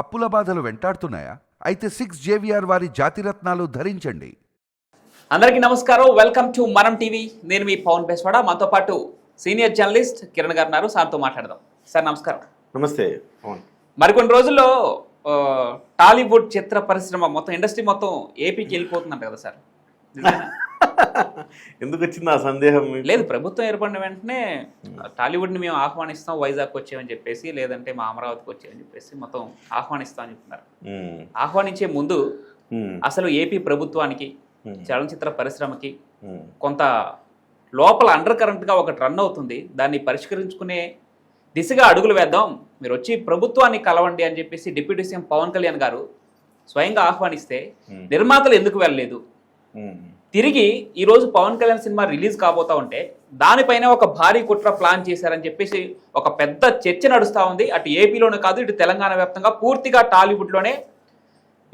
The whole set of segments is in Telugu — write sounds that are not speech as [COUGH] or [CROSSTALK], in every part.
అప్పుల బాధలు వెంటాడుతున్నాయా? అయితే సిక్స్ జేవిఆర్ వారి జాతిరత్నాలు ధరించండి. అందరికీ నమస్కారం. వెల్కమ్ టు మనం టీవీ నేను మీ పవన్ బెస్వాడ. మనతో పాటు సీనియర్ జర్నలిస్ట్ కిరణ్ గారు ఉన్నారు. సార్తో మాట్లాడదాం. సార్ నమస్కారం. నమస్తే అవును మరికొన్ని రోజుల్లో టాలీవుడ్ చిత్ర పరిశ్రమ మొత్తం ఇండస్ట్రీ మొత్తం ఏపీకి వెళ్ళిపోతుందంట కదా సార్? [LAUGHS] [LAUGHS] ఎందుకు వచ్చింది ఆ సందేహం? లేదు ప్రభుత్వం ఏర్పడిన వెంటనే టాలీవుడ్ని మేము ఆహ్వానిస్తాం వైజాగ్ వచ్చామని చెప్పేసి లేదంటే మా అమరావతికి వచ్చామని చెప్పేసి మొత్తం ఆహ్వానిస్తాం అని చెప్తున్నారు. ఆహ్వానించే ముందు అసలు ఏపీ ప్రభుత్వానికి చలనచిత్ర పరిశ్రమకి కొంత లోపల అండర్ కరెంట్గా ఒకటి రన్ అవుతుంది. దాన్ని పరిష్కరించుకునే దిశగా అడుగులు వేద్దాం. మీరు వచ్చి ప్రభుత్వాన్ని కలవండి అని చెప్పేసి డిప్యూటీ సీఎం పవన్ కళ్యాణ్ గారు స్వయంగా ఆహ్వానిస్తే. నిర్మాతలు ఎందుకు వెళ్ళలేదు? తిరిగి ఈ రోజు పవన్ కళ్యాణ్ సినిమా రిలీజ్ కాబోతా ఉంటే దానిపైన ఒక భారీ కుట్ర ప్లాన్ చేశారని చెప్పేసి ఒక పెద్ద చర్చ నడుస్తూ ఉంది. అటు ఏపీలోనే కాదు ఇటు తెలంగాణ వ్యాప్తంగా పూర్తిగా టాలీవుడ్లోనే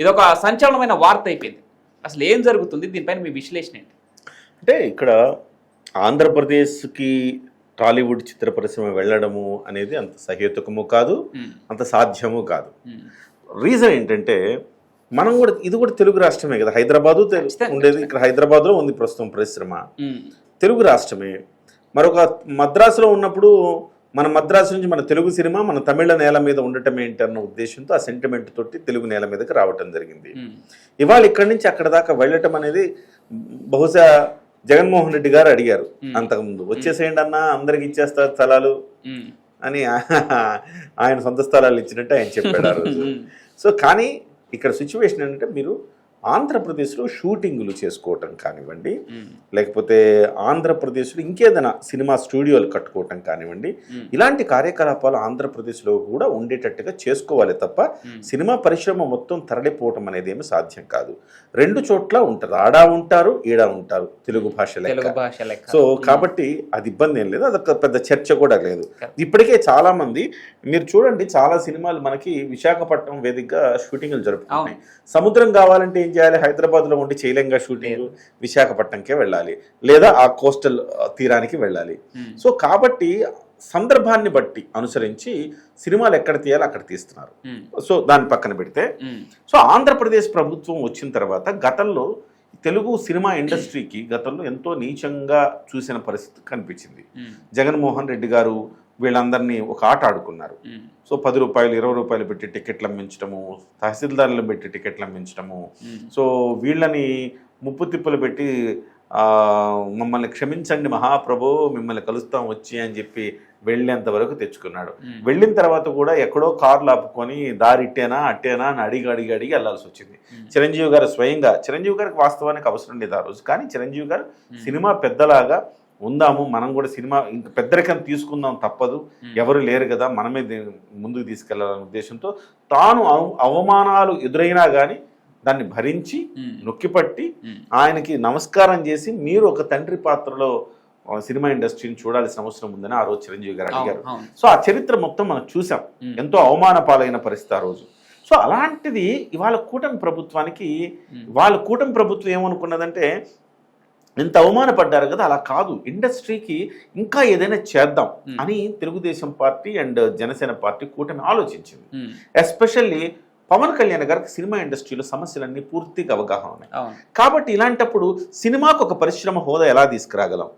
ఇదొక సంచలనమైన వార్త అయిపోయింది. అసలు ఏం జరుగుతుంది? దీనిపైన మీ విశ్లేషణ ఏంటి? అంటే ఇక్కడ ఆంధ్రప్రదేశ్కి టాలీవుడ్ చిత్ర పరిశ్రమ వెళ్ళడము అనేది అంత సహేతుకము కాదు. అంత సాధ్యము కాదు. రీజన్ ఏంటంటే మనం కూడా ఇది కూడా తెలుగు రాష్ట్రమే కదా హైదరాబాదు. ఉండేది ఇక్కడ హైదరాబాద్లో ఉంది ప్రస్తుతం పరిశ్రమ. తెలుగు రాష్ట్రమే మరొక మద్రాసులో ఉన్నప్పుడు మన మద్రాసు నుంచి మన తెలుగు సినిమా మన తమిళ నేల మీద ఉండటం ఏంటి అన్న ఉద్దేశంతో ఆ సెంటిమెంట్ తోటి తెలుగు నేల మీదకి రావటం జరిగింది. ఇవాళ ఇక్కడి నుంచి అక్కడ దాకా వెళ్ళటం అనేది బహుశా జగన్మోహన్ రెడ్డి గారు అడిగారు. అంతకుముందు వచ్చేసేయండి అన్న అందరికి ఇచ్చేస్తారు స్థలాలు. అని [LAUGHS] ఆయన సొంత స్థలాలు ఇచ్చినట్టు ఆయన చెప్పాడు ఆ రోజు. [LAUGHS] సో కానీ ఇక్కడ సిచ్యువేషన్ ఏంటంటే మీరు ఆంధ్రప్రదేశ్లో షూటింగులు చేసుకోవటం కానివ్వండి. లేకపోతే ఆంధ్రప్రదేశ్లో ఇంకేదైనా సినిమా స్టూడియోలు కట్టుకోవటం కానివ్వండి. ఇలాంటి కార్యకలాపాలు ఆంధ్రప్రదేశ్లో కూడా ఉండేటట్టుగా చేసుకోవాలి తప్ప. సినిమా పరిశ్రమ మొత్తం తరలిపోవటం అనేది ఏమి సాధ్యం కాదు. రెండు చోట్ల ఉంటారు ఆడా ఉంటారు ఈడా ఉంటారు. తెలుగు భాష సో కాబట్టి అది ఇబ్బంది ఏం లేదు. అదొక పెద్ద చర్చ కూడా లేదు. ఇప్పటికే చాలా మంది మీరు చూడండి చాలా సినిమాలు మనకి విశాఖపట్నం వేదికగా షూటింగ్లు జరుపుకుంటున్నాయి. సముద్రం కావాలంటే ఏం చేయాలి హైదరాబాద్లో ఉండి చేయలేంగా షూటింగ్ విశాఖపట్నంకే వెళ్ళాలి లేదా ఆ కోస్టల్ తీరానికి వెళ్ళాలి Hmm. సో కాబట్టి సందర్భాన్ని బట్టి అనుసరించి సినిమాలు ఎక్కడ తీయాలో అక్కడ తీస్తున్నారు Hmm. సో దాన్ని పక్కన పెడితే Hmm. సో ఆంధ్రప్రదేశ్ ప్రభుత్వం వచ్చిన తర్వాత గతంలో తెలుగు సినిమా ఇండస్ట్రీకి గతంలో ఎంతో నీచంగా చూసిన పరిస్థితి కనిపించింది. జగన్మోహన్ రెడ్డి గారు వీళ్ళందరినీ ఒక ఆట ఆడుకున్నారు. సో పది రూపాయలు ఇరవై రూపాయలు పెట్టి టికెట్లు అమ్మించడము తహసీల్దార్లు పెట్టి టికెట్లు అమ్మించడము. సో వీళ్ళని ముప్పు తిప్పులు పెట్టి ఆ, మమ్మల్ని క్షమించండి మహాప్రభు మిమ్మల్ని కలుస్తాం వచ్చి అని చెప్పి వెళ్ళేంత వరకు తెచ్చుకున్నాడు. వెళ్ళిన తర్వాత కూడా ఎక్కడో కార్లు ఆపుకొని దారి ఇట్టేనా అట్టేనా అని అడిగి అడిగి అడిగి వెళ్ళాల్సి వచ్చింది. చిరంజీవి గారు స్వయంగా చిరంజీవి గారికి వాస్తవానికి అవసరం లేదు ఆ రోజు కానీ చిరంజీవి గారు. సినిమా పెద్దలాగా ఉందాము మనం కూడా సినిమా ఇంక పెద్దరికం తీసుకుందాం తప్పదు. ఎవరు లేరు కదా మనమే ముందుకు తీసుకెళ్ళాలనే ఉద్దేశంతో తాను అవ- అవమానాలు ఎదురైనా కానీ దాన్ని భరించి. నొక్కిపట్టి. ఆయనకి నమస్కారం చేసి మీరు ఒక తండ్రి పాత్రలో సినిమా ఇండస్ట్రీని చూడాల్సిన అవసరం ఉందని ఆ రోజు చిరంజీవి గారు అడిగారు. సో ఆ చరిత్ర మొత్తం మనం చూసాం. ఎంతో అవమాన పాలైన పరిస్థితి ఆ రోజు సో అలాంటిది ఇవాళ కూటమి ప్రభుత్వానికి. వాళ్ళ కూటమి ప్రభుత్వం ఏమనుకున్నదంటే ఇంత అవమానపడ్డారు కదా అలా కాదు ఇండస్ట్రీకి ఇంకా ఏదైనా చేద్దాం. అని Telugu Desam party and Janasena party కూటమి ఆలోచించింది. ఎస్పెషల్లీ పవన్ కళ్యాణ్ గారికి సినిమా ఇండస్ట్రీలో సమస్యలన్నీ పూర్తిగా అవగాహన ఉన్నాయి. కాబట్టి ఇలాంటప్పుడు సినిమాకు ఒక పరిశ్రమ హోదా ఎలా తీసుకురాగలం.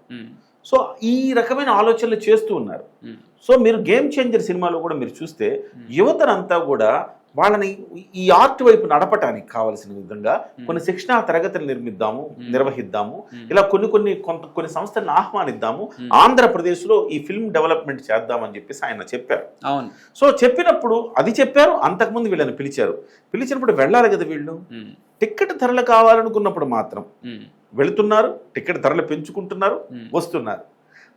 సో ఈ రకమైన ఆలోచనలు చేస్తూ ఉన్నారు. సో మీరు గేమ్ చేంజర్ సినిమాలో కూడా మీరు చూస్తే. యువతనంతా కూడా వాళ్ళని ఈ ఆర్ట్ వైపు నడపటానికి కావలసిన విధంగా కొన్ని శిక్షణా తరగతులు నిర్మిద్దాము. నిర్వహిద్దాము. ఇలా కొన్ని కొన్ని కొంత కొన్ని సంస్థలను ఆహ్వానిద్దాము Hmm. ఆంధ్రప్రదేశ్లో ఈ ఫిల్మ్ డెవలప్మెంట్ చేద్దామని చెప్పేసి ఆయన చెప్పారు అవును సో చెప్పినప్పుడు అది చెప్పారు అంతకుముందు వీళ్ళని పిలిచారు పిలిచినప్పుడు వెళ్ళాలి కదా వీళ్ళు. టికెట్ ధరలు కావాలనుకున్నప్పుడు మాత్రం. వెళుతున్నారు టికెట్ ధరలు పెంచుకుంటున్నారు. వస్తున్నారు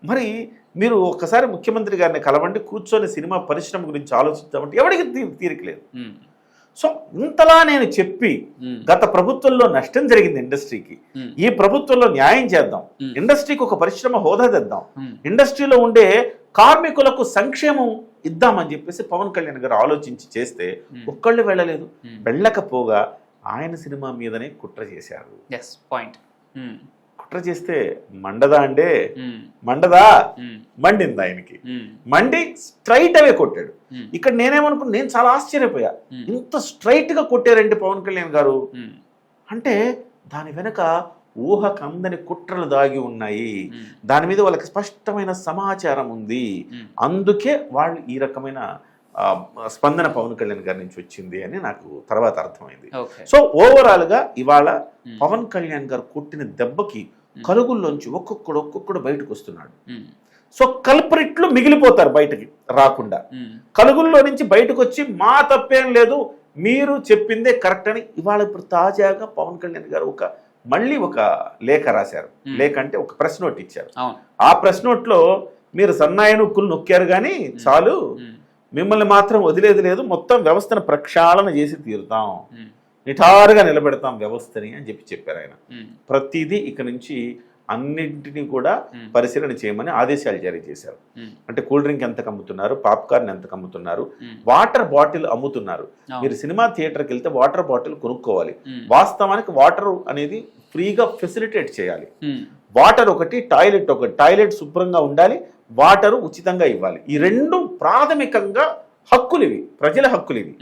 మరి మీరు ఒక్కసారి ముఖ్యమంత్రి గారిని కలవండి కూర్చొని సినిమా పరిశ్రమ గురించి ఆలోచిద్దామంటే ఎవరికి తీ- తీరిక లేదు Hmm. సో ఇంతలా నేను చెప్పి. గత ప్రభుత్వంలో నష్టం జరిగింది ఇండస్ట్రీకి. ఈ ప్రభుత్వంలో న్యాయం చేద్దాం. ఇండస్ట్రీకి ఒక పరిశ్రమ హోదా తెద్దాం. ఇండస్ట్రీలో ఉండే కార్మికులకు సంక్షేమం ఇద్దామని చెప్పేసి పవన్ కళ్యాణ్ గారు ఆలోచించి చేస్తే. ఒక్కళ్ళు వెళ్ళలేదు. వెళ్ళకపోగా ఆయన సినిమా మీదనే కుట్ర చేశారు ఎస్ పాయింట్. కుట్ర చేస్తే మండదా అండే? ఉమ్, మండదా? మండింది ఆయనకి. మండి స్ట్రైట్ అవే కొట్టాడు. ఇక్కడ నేనేమనుకున్నా నేను చాలా ఆశ్చర్యపోయా. ఇంత స్ట్రైట్గా కొట్టారంటే పవన్ కళ్యాణ్ గారు. అంటే దాని వెనక ఊహకందని కుట్రలు దాగి ఉన్నాయి. దాని మీద వాళ్ళకి స్పష్టమైన సమాచారం ఉంది. అందుకే వాళ్ళు ఈ రకమైన స్పందన పవన్ కళ్యాణ్ గారి నుంచి వచ్చింది అని నాకు తర్వాత అర్థమైంది. సో ఓవరాల్గా ఇవాళ పవన్ కళ్యాణ్ గారు కొట్టిన దెబ్బకి కలుగుల్లోంచి ఒక్కొక్కడు ఒక్కొక్కడు బయటకు వస్తున్నాడు సో కల్పరిట్లు మిగిలిపోతారు బయటకి రాకుండా. కలుగుల్లో నుంచి బయటకు వచ్చి మా తప్పేం లేదు మీరు చెప్పిందే కరెక్ట్ అని ఇవాళ ఇప్పుడు తాజాగా పవన్ కళ్యాణ్ గారు ఒక మళ్ళీ ఒక లేఖ రాశారు. లేఖ అంటే ఒక ప్రెస్ నోట్ ఇచ్చారు. ఆ ప్రెస్ నోట్లో మీరు సన్నాయి నొక్కులు నొక్కారు కానీ చాలు. మిమ్మల్ని మాత్రం వదిలేది లేదు మొత్తం వ్యవస్థను ప్రక్షాళన చేసి తీరుతాం. ఉమ్, నిఠారుగా నిలబెడతాం వ్యవస్థని అని చెప్పి చెప్పారు ఆయన. ప్రతిదీ ఇక నుంచి అన్నింటినీ కూడా పరిశీలన చేయమని ఆదేశాలు జారీ చేశారు. అంటే కూల్ డ్రింక్ ఎంత అమ్ముతున్నారు పాప్కార్న్ ఎంత అమ్ముతున్నారు వాటర్ బాటిల్ అమ్ముతున్నారు. మీరు సినిమా థియేటర్కి వెళ్తే వాటర్ బాటిల్ కొనుక్కోవాలి. వాస్తవానికి వాటర్ అనేది ఫ్రీగా ఫెసిలిటేట్ చేయాలి. వాటర్ ఒకటి టాయిలెట్ ఒకటి టాయిలెట్ శుభ్రంగా ఉండాలి వాటర్ ఉచితంగా ఇవ్వాలి. ఈ రెండు ప్రాథమికంగా హక్కులు ఇవి ప్రజల హక్కులు ఇవి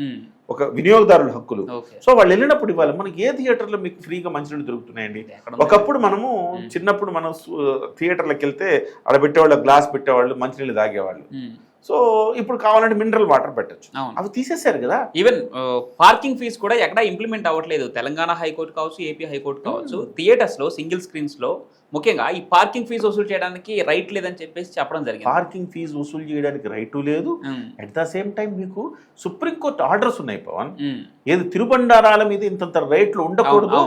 ఒక వినియోగదారుల హక్కులు. సో వాళ్ళు వెళ్ళినప్పుడు ఇవ్వాలి మనకి ఏ థియేటర్లో మీకు ఫ్రీగా మంచినీళ్ళు దొరుకుతున్నాయండి? ఒకప్పుడు మనము. చిన్నప్పుడు మనం థియేటర్లకు వెళ్తే అక్కడ పెట్టేవాళ్ళు గ్లాస్ పెట్టేవాళ్ళు మంచినీళ్ళు తాగేవాళ్ళు. సో ఇప్పుడు కావాలంటే మినరల్ వాటర్ పెట్టచ్చు. అవి తీసేశారు కదా. ఈవెన్ పార్కింగ్ ఫీస్ కూడా ఎక్కడ ఇంప్లిమెంట్ అవ్వట్లేదు. తెలంగాణ హైకోర్టు కావచ్చు ఏపీ హైకోర్టు కావచ్చు థియేటర్స్లో సింగిల్ స్క్రీన్స్లో ముఖ్యంగా ఈ పార్కింగ్ ఫీజు వసూలు చేయడానికి రైట్ లేదని చెప్పేసి చెప్పడం జరిగింది. పార్కింగ్ ఫీజు వసూలు చేయడానికి రైటు లేదు. అట్ ద సేమ్ టైం మీకు సుప్రీంకోర్టు ఆర్డర్స్ ఉన్నాయి పవన్. ఉమ్, ఏది తిరుబండారాల మీద ఇంతంత రేట్లు ఉండకూడదు.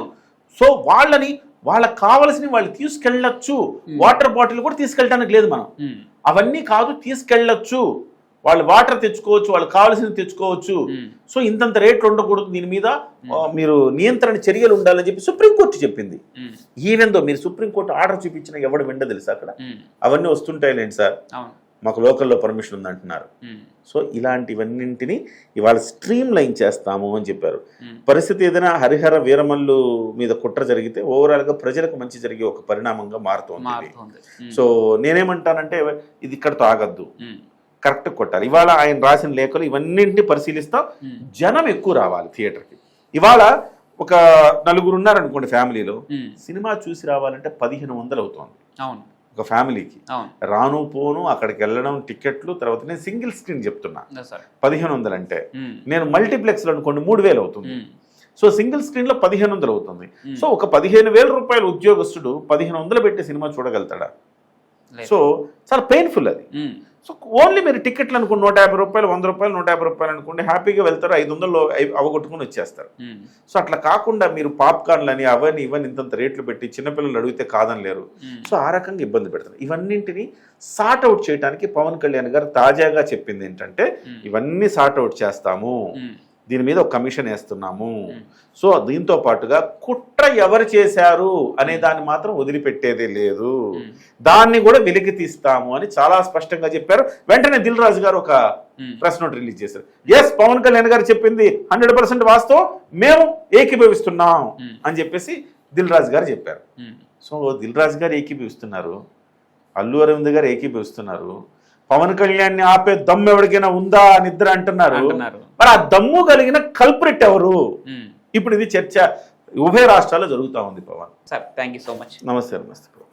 సో వాళ్ళని వాళ్ళకి కావలసిన వాళ్ళు తీసుకెళ్ళచ్చు. వాటర్ బాటిల్ కూడా తీసుకెళ్ళడానికి లేదు మనం. అవన్నీ కాదు తీసుకెళ్ళచ్చు. వాళ్ళు వాటర్ తెచ్చుకోవచ్చు వాళ్ళు కావాల్సినవి తెచ్చుకోవచ్చు. సో ఇంతంత రేట్లు ఉండకూడదు దీని మీద. మీరు నియంత్రణ చర్యలు ఉండాలని చెప్పి సుప్రీంకోర్టు చెప్పింది. ఉమ్, ఈవెన్ దో మీరు సుప్రీంకోర్టు ఆర్డర్ చూపించిన ఎవడు విండ తెలుసా అక్కడ? అవన్నీ వస్తుంటాయిలేండి సార్. అవును. మాకు లోకల్లో పర్మిషన్ ఉందంటున్నారు. సో ఇలాంటివన్నింటినీ ఇవాళ స్ట్రీమ్ లైన్ చేస్తాము అని చెప్పారు. పరిస్థితి ఏదైనా హరిహర వీరమల్లు మీద కుట్ర జరిగితే ఓవరాల్గా ప్రజలకు మంచి జరిగే ఒక పరిణామంగా మారుతోంది సో నేనేమంటానంటే ఇది ఇక్కడతో ఆగద్దు. కరెక్ట్ కొట్టాలి. ఇవాళ ఆయన రాసిన లేఖలు ఇవన్నింటినీ పరిశీలిస్తాం జనం ఎక్కువ రావాలి థియేటర్కి. ఇవాళ ఒక నలుగురు ఉన్నారనుకోండి ఫ్యామిలీలో. సినిమా చూసి రావాలంటే పదిహేను వందలు అవుతోంది. అవును. ఒక ఫ్యామిలీకి. రాను పోను అక్కడికి వెళ్ళడం టికెట్లు తర్వాత నేను సింగిల్ స్క్రీన్ చెప్తున్నా. పదిహేను వందలు అంటే. ఉమ్, నేను మల్టీప్లెక్స్లో అనుకోండి మూడు వేలు అవుతుంది. ఉమ్, సో సింగిల్ స్క్రీన్లో పదిహేను వందలు అవుతుంది. ఉమ్, సో ఒక పదిహేను వేల రూపాయల ఉద్యోగస్తుడు పదిహేను వందలు పెట్టి సినిమా చూడగలుగుతాడా. సో చాలా పెయిన్ఫుల్ అది. సో ఓన్లీ మీరు టికెట్లు అనుకోండి నూట యాభై రూపాయలు వంద రూపాయలు నూట యాభై రూపాయలు అనుకోండి హ్యాపీగా వెళ్తారు ఐదు వందలు అవగొట్టుకుని వచ్చేస్తారు. సో అట్లా కాకుండా మీరు పాప్కార్న్లని అవని ఇవని ఇంతంత రేట్లు పెట్టి చిన్నపిల్లలు అడిగితే కాదని లేరు. సో ఆ రకంగా ఇబ్బంది పెడతారు ఇవన్నింటినీ సార్ట్ అవుట్ చేయడానికి పవన్ కళ్యాణ్ గారు తాజాగా చెప్పింది ఏంటంటే ఉమ్, ఇవన్నీ సార్ట్ అవుట్ చేస్తాము. దీని మీద ఒక కమిషన్ వేస్తున్నాము. సో దీంతో పాటుగా కుట్ర ఎవరు చేశారు అనే దాన్ని మాత్రం వదిలిపెట్టేదే లేదు. దాన్ని కూడా వెలికి తీస్తాము అని చాలా స్పష్టంగా చెప్పారు. వెంటనే దిల్ రాజు గారు ఒక ప్రెస్ నోట్ రిలీజ్ చేశారు. ఎస్ పవన్ కళ్యాణ్ గారు చెప్పింది హండ్రెడ్ పర్సెంట్ వాస్తవం. మేము ఏకీభవిస్తున్నాం అని చెప్పేసి దిల్ రాజు గారు చెప్పారు. సో దిల్ రాజు గారు ఏకీభవిస్తున్నారు. అల్లు అరవింద్ గారు ఏకీభవిస్తున్నారు. పవన్ కళ్యాణ్ని ఆపే దమ్ము ఎవరికైనా ఉందా అని ఇద్దరు అంటున్నారు. మరి ఆ దమ్ము కలిగిన కల్పరిట్ ఎవరు? ఇప్పుడు ఇది చర్చ. ఉభయ రాష్ట్రాల్లో జరుగుతూ ఉంది Pawan. Sir thank you so much నమస్తే నమస్తే.